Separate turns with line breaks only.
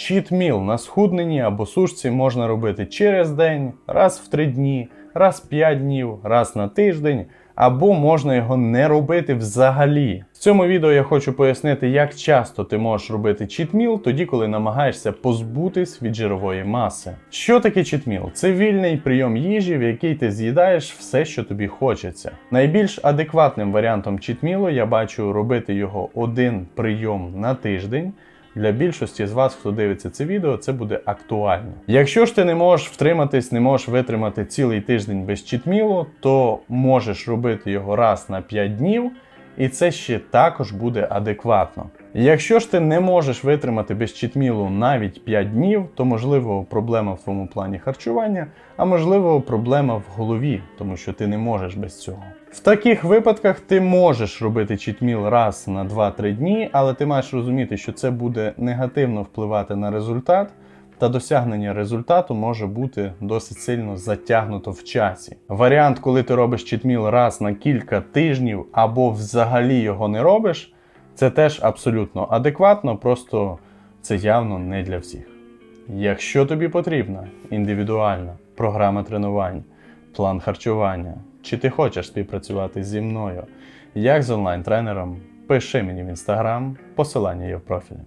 Чітміл на схудненні або сушці можна робити через день, раз в 3 дні, раз в 5 днів, раз на тиждень, або можна його не робити взагалі. В цьому відео я хочу пояснити, як часто ти можеш робити чітміл тоді, коли намагаєшся позбутись від жирової маси. Що таке чітміл? Це вільний прийом їжі, в який ти з'їдаєш все, що тобі хочеться. Найбільш адекватним варіантом чітмілу я бачу робити його один прийом на тиждень. Для більшості з вас, хто дивиться це відео, це буде актуально. Якщо ж ти не можеш втриматись, не можеш витримати цілий тиждень без чітмілу, то можеш робити його раз на 5 днів, і це ще також буде адекватно. Якщо ж ти не можеш витримати без чітмілу навіть 5 днів, то можливо проблема в твоєму плані харчування, а можливо проблема в голові, тому що ти не можеш без цього. В таких випадках ти можеш робити чітміл раз на 2-3 дні, але ти маєш розуміти, що це буде негативно впливати на результат, та досягнення результату може бути досить сильно затягнуто в часі. Варіант, коли ти робиш чітміл раз на кілька тижнів або взагалі його не робиш, це теж абсолютно адекватно, просто це явно не для всіх. Якщо тобі потрібна індивідуальна програма тренувань, план харчування, чи ти хочеш співпрацювати зі мною як з онлайн-тренером, пиши мені в інстаграм, посилання є в профілі.